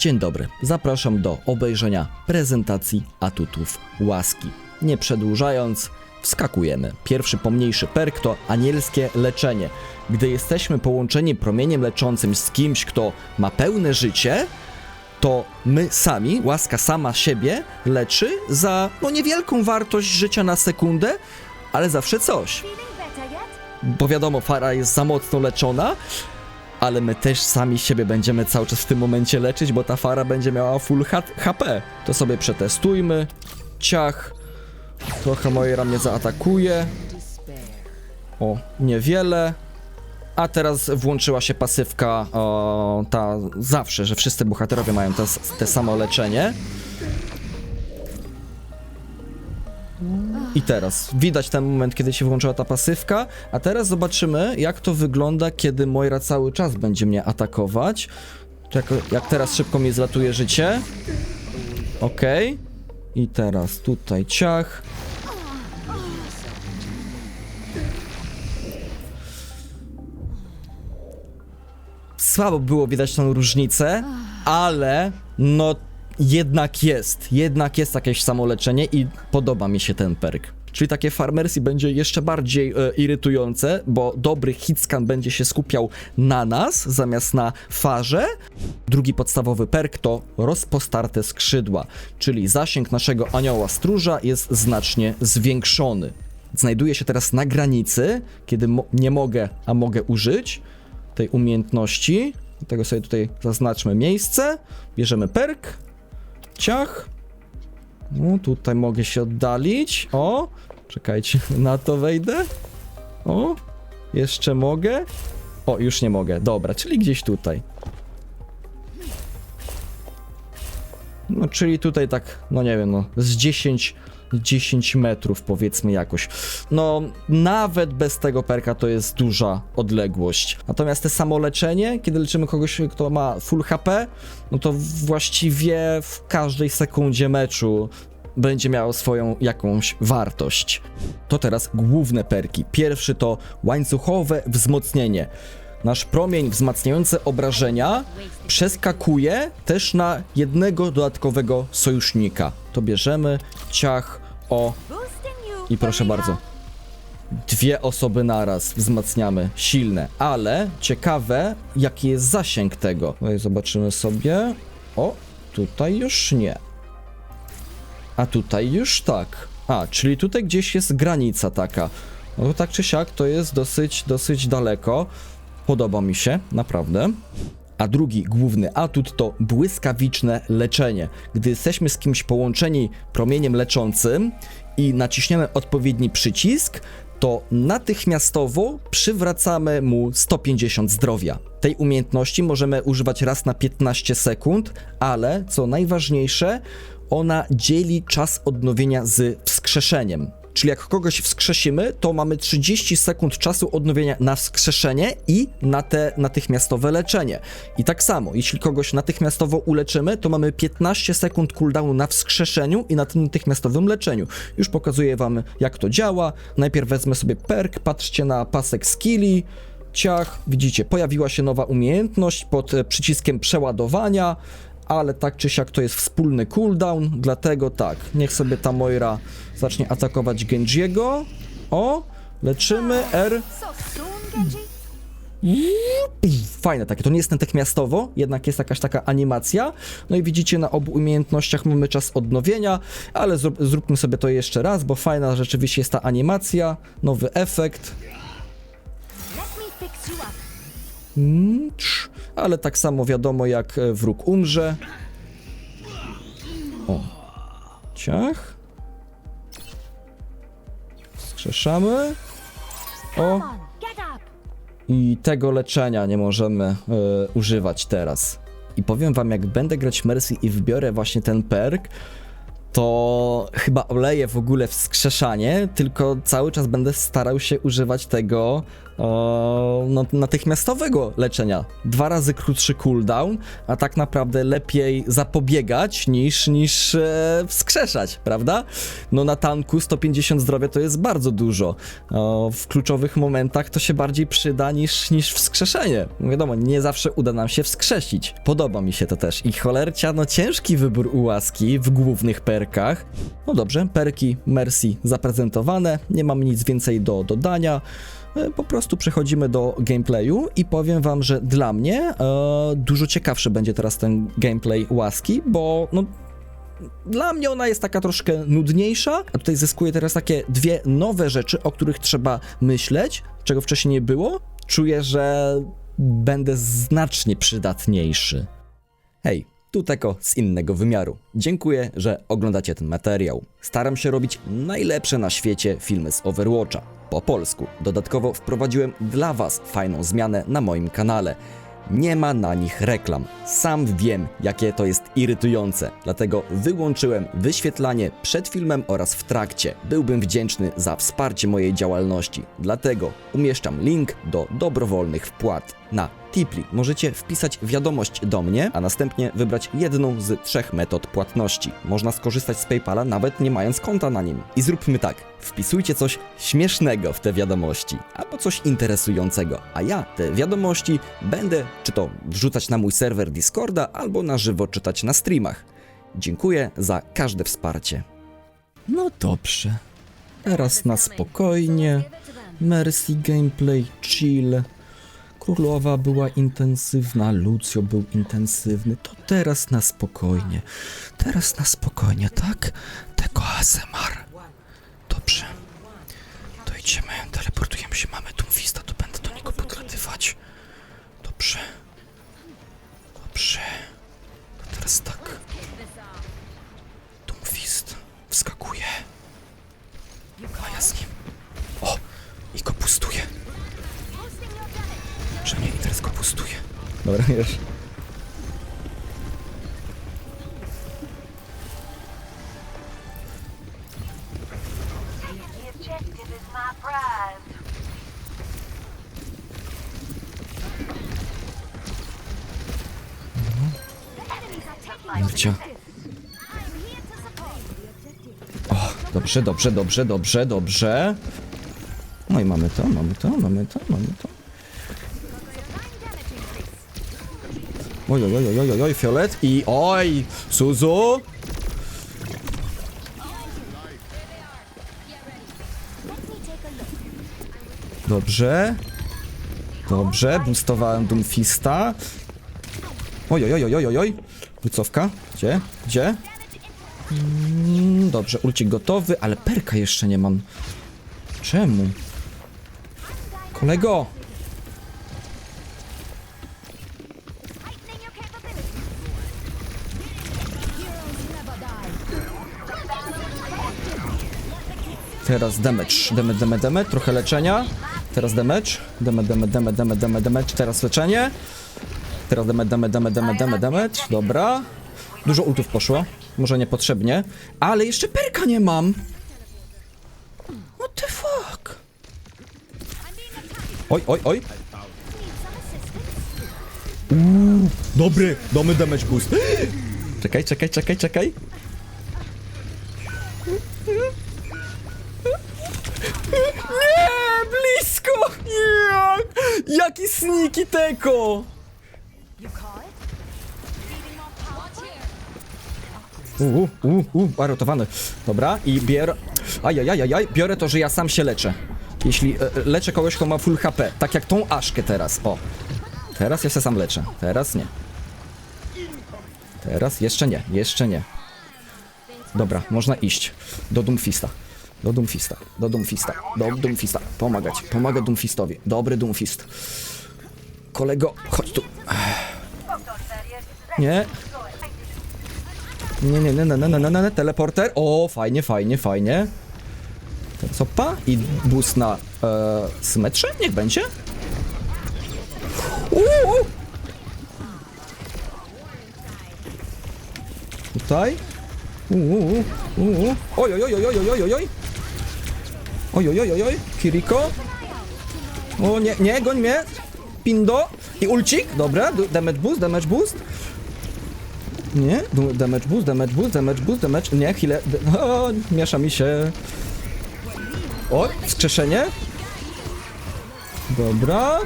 Dzień dobry, zapraszam do obejrzenia prezentacji atutów łaski. Nie przedłużając, wskakujemy. Pierwszy pomniejszy perk to anielskie leczenie. Gdy jesteśmy połączeni promieniem leczącym z kimś, kto ma pełne życie, to my sami, łaska sama siebie leczy za no niewielką wartość życia na sekundę, ale zawsze coś. Bo wiadomo, Fara jest za mocno leczona, ale my też sami siebie będziemy cały czas w tym momencie leczyć, bo ta Fara będzie miała full HP. To sobie przetestujmy. Ciach. Trochę Moira mnie zaatakuje. O, niewiele. A teraz włączyła się pasywka o, ta zawsze, że wszyscy bohaterowie mają te, te samo leczenie. I teraz widać ten moment, kiedy się włączyła ta pasywka, a teraz zobaczymy, jak to wygląda, kiedy Moira cały czas będzie mnie atakować. Jak, jak teraz szybko mi zlatuje życie. Okej. I teraz tutaj ciach. Słabo było widać tą różnicę, ale no jednak jest, jednak jest jakieś samoleczenie i podoba mi się ten perk. Czyli takie farmersi będzie jeszcze bardziej e, irytujące, bo dobry hitscan będzie się skupiał na nas zamiast na farze. Drugi podstawowy perk to rozpostarte skrzydła, czyli zasięg naszego anioła stróża jest znacznie zwiększony. Znajduję się teraz na granicy, kiedy mo- nie mogę, a mogę użyć tej umiejętności. Dlatego sobie tutaj zaznaczmy miejsce, bierzemy perk, ciach. No tutaj mogę się oddalić. O, czekajcie, na to wejdę. O, jeszcze mogę. O, już nie mogę. Dobra, czyli gdzieś tutaj. No, czyli tutaj tak, no nie wiem, no z 10, 10 metrów powiedzmy jakoś. No, nawet bez tego perka to jest duża odległość. Natomiast te samoleczenie, kiedy leczymy kogoś, kto ma full HP, no to właściwie w każdej sekundzie meczu będzie miało swoją jakąś wartość. To teraz główne perki. Pierwszy to łańcuchowe wzmocnienie. Nasz promień wzmacniający obrażenia przeskakuje też na jednego dodatkowego sojusznika. To bierzemy, ciach, o i proszę bardzo. Dwie osoby naraz wzmacniamy, silne, ale ciekawe jaki jest zasięg tego. Tutaj zobaczymy sobie. O, tutaj już nie. A tutaj już tak. A, czyli tutaj gdzieś jest granica taka. No tak czy siak to jest dosyć, dosyć daleko. Podoba mi się, naprawdę. A drugi główny atut to błyskawiczne leczenie. Gdy jesteśmy z kimś połączeni promieniem leczącym i naciśniemy odpowiedni przycisk, to natychmiastowo przywracamy mu 150 zdrowia. Tej umiejętności możemy używać raz na 15 sekund, ale co najważniejsze, ona dzieli czas odnowienia z wskrzeszeniem. Czyli jak kogoś wskrzesimy, to mamy 30 sekund czasu odnowienia na wskrzeszenie i na te natychmiastowe leczenie. I tak samo, jeśli kogoś natychmiastowo uleczymy, to mamy 15 sekund cooldownu na wskrzeszeniu i na tym natychmiastowym leczeniu. Już pokazuję wam, jak to działa. Najpierw wezmę sobie perk, patrzcie na pasek skilli. Ciach, widzicie, pojawiła się nowa umiejętność pod e, przyciskiem przeładowania, ale tak czy siak to jest wspólny cooldown, dlatego tak, niech sobie ta Moira zacznie atakować Genjiego. O, leczymy, R. Fajne takie, to nie jest natychmiastowo, jednak jest jakaś taka animacja. No i widzicie, na obu umiejętnościach mamy czas odnowienia, ale zrób, zróbmy sobie to jeszcze raz, bo fajna rzeczywiście jest ta animacja, nowy efekt. Mm, trz. Ale tak samo wiadomo, jak e, wróg umrze. O. Ciach. Wskrzeszamy. O. I tego leczenia nie możemy e, używać teraz. I powiem wam, jak będę grać Mercy i wybiorę właśnie ten perk, to chyba oleję w ogóle wskrzeszanie, tylko cały czas będę starał się używać tego o, no, natychmiastowego leczenia. Dwa razy krótszy cooldown, a tak naprawdę lepiej zapobiegać niż, niż e, wskrzeszać, prawda? No na tanku 150 zdrowia to jest bardzo dużo. O, w kluczowych momentach to się bardziej przyda niż, niż wskrzeszenie. Wiadomo, nie zawsze uda nam się wskrzesić. Podoba mi się to też. I cholercia, no ciężki wybór ułaski w głównych perkach. No dobrze, perki Mercy zaprezentowane, nie mam nic więcej do dodania. E, Po prostu przechodzimy do gameplayu i powiem wam, że dla mnie e, dużo ciekawszy będzie teraz ten gameplay łaski, bo no dla mnie ona jest taka troszkę nudniejsza, a tutaj zyskuję teraz takie dwie nowe rzeczy, o których trzeba myśleć, czego wcześniej nie było. Czuję, że będę znacznie przydatniejszy. Hej, tu Teko z innego wymiaru. Dziękuję, że oglądacie ten materiał. Staram się robić najlepsze na świecie filmy z Overwatcha. Po polsku. Dodatkowo wprowadziłem dla Was fajną zmianę na moim kanale. Nie ma na nich reklam. Sam wiem, jakie to jest irytujące, dlatego wyłączyłem wyświetlanie przed filmem oraz w trakcie. Byłbym wdzięczny za wsparcie mojej działalności, dlatego umieszczam link do dobrowolnych wpłat. Na Tipli możecie wpisać wiadomość do mnie, a następnie wybrać jedną z trzech metod płatności. Można skorzystać z PayPala nawet nie mając konta na nim. I zróbmy tak, wpisujcie coś śmiesznego w te wiadomości, albo coś interesującego, a ja te wiadomości będę czy to wrzucać na mój serwer Discorda, albo na żywo czytać na streamach. Dziękuję za każde wsparcie. No dobrze. Teraz na spokojnie. Mercy gameplay, chill. Królowa była intensywna, Lucio był intensywny. To teraz na spokojnie. Teraz na spokojnie, tak? Tego ASMR. Dobrze. To idziemy, teleportujemy się, mamy Doomfista, to będę do niego podlatywać. Dobrze. Dobrze. To teraz tak. Dobra, już. O, dobrze, dobrze, dobrze, dobrze, dobrze. No i mamy to, mamy to, mamy to, mamy to. Oj, oj, oj, oj, oj, oj, fiolet i oj, Suzu. Dobrze. Dobrze, boostowałem Doomfista. Oj, oj, oj, oj, oj, oj. Wycofka. Gdzie? Gdzie? Mm, dobrze, ulcik gotowy, ale perka jeszcze nie mam. Czemu? Kolego! Teraz damage, damage, damage, damage, trochę leczenia. Teraz damage, damage, damage, damage, damage, damage, damage. Teraz leczenie. Teraz damage, damage, damage, damage, damage, damage. Dobra. Dużo ultów poszło. Może niepotrzebnie. Ale jeszcze perka nie mam. What the fuck? Oj, oj, oj. Uuu, dobry, domy damage boost. Czekaj, czekaj, czekaj, czekaj. Jaki sneaky teko! Uuu, uuu, uuu, arotowany. Dobra, i biorę... Ajajajajaj, biorę to, że ja sam się leczę. Jeśli e, e, leczę kogoś, kto ma full HP, tak jak tą Aszkę teraz, o. Teraz ja się sam leczę, teraz nie. Teraz jeszcze nie, jeszcze nie. Dobra, można iść. Do Doomfista. Do Dumfista, do Dumfista, do Dumfista. Pomagać, pomaga Dumfistowi. Dobry Dumfist. Kolego, chodź tu. Nie. Nie, nie, nie, nie, nie, nie, nie, nie, teleporter. O, fajnie, fajnie, fajnie. Co pa? I bus na e, symetrze? Niech będzie. Uuu! Tutaj. Uuu, uuu. Oj, oj, oj, oj, oj, oj, oj. Oj, oj, oj, oj. Kiriko. O nie, nie, goń mnie. Pindo. I ulcik. Dobra, damage boost, damage boost. Nie, damage boost, damage boost, damage boost, damage... Nie, chwilę. O, miesza mi się. O, wskrzeszenie. Dobra.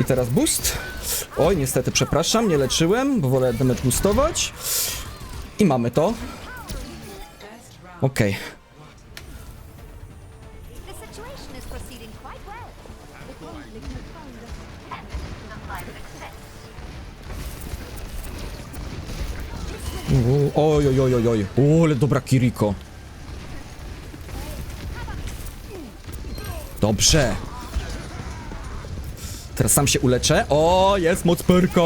I teraz boost. Oj, niestety, przepraszam, nie leczyłem, bo wolę damage boostować. I mamy to. Okej. The Oj, oj, oj, oj, oj. O, ale dobra Kiriko. Dobrze. Teraz sam się uleczę. O, jest moc perka.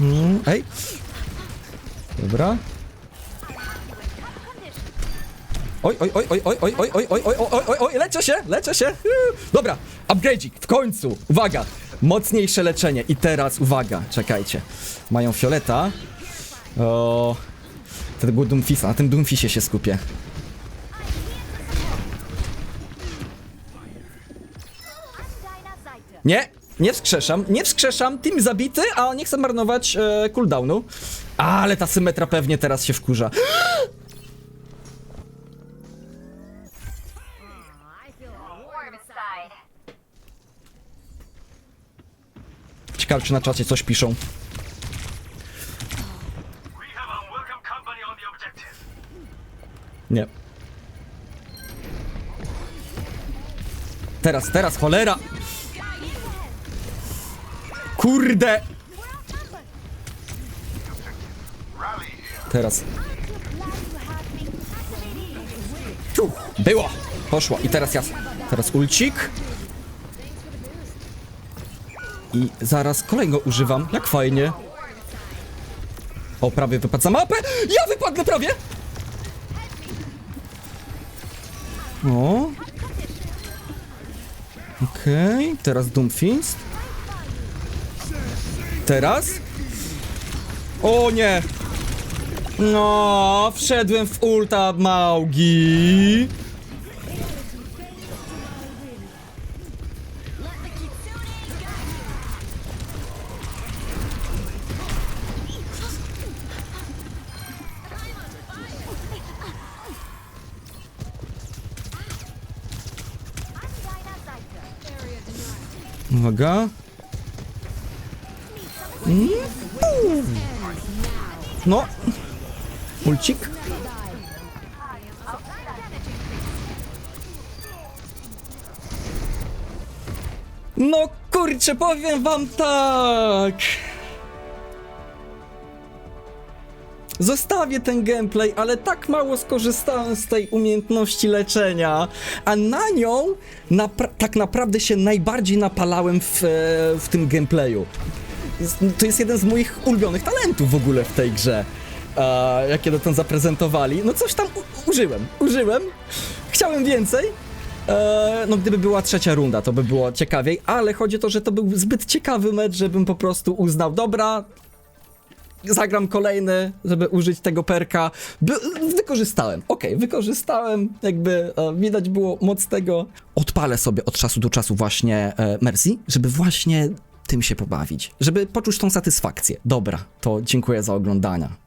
Mm, ej. Dobra. Oj, oj, oj, oj, oj, oj, oj, oj, oj, oj, oj, oj, oj, leczę się, leczę się. Dobra, upgrade'ik, w końcu. Uwaga, mocniejsze leczenie. I teraz, uwaga, czekajcie. Mają fioleta. O, tego Doomfisa, na tym Doomfisie się skupię. Nie, nie wskrzeszam, nie wskrzeszam. Team zabity, a nie chcę marnować e, cooldownu. Ale ta symetra pewnie teraz się wkurza. Czy na czacie coś piszą. Nie. Teraz, teraz, cholera! Kurde! Teraz. Ciu, było! Poszło. I teraz ja. Teraz ulcik. I zaraz kolejnego używam. Jak fajnie. O, prawie wypadł za mapę! Ja wypadnę prawie! O. Okej, teraz Doomfist. Teraz? O nie! No, wszedłem w ulta Maugi. Uwaga. Mm. No. Ulcik. No kurczę, powiem wam tak. Zostawię ten gameplay, ale tak mało skorzystałem z tej umiejętności leczenia, a na nią napra- tak naprawdę się najbardziej napalałem w, e, w tym gameplayu. To jest jeden z moich ulubionych talentów w ogóle w tej grze. E, jakie dotąd zaprezentowali. No coś tam użyłem, użyłem. Chciałem więcej. E, no gdyby była trzecia runda, to by było ciekawiej, ale chodzi o to, że to był zbyt ciekawy mecz, żebym po prostu uznał, dobra, zagram kolejny, żeby użyć tego perka. By, wykorzystałem, okej, wykorzystałem, jakby e, widać było moc tego. Odpalę sobie od czasu do czasu właśnie e, Mercy, żeby właśnie tym się pobawić, żeby poczuć tą satysfakcję. Dobra, to dziękuję za oglądania.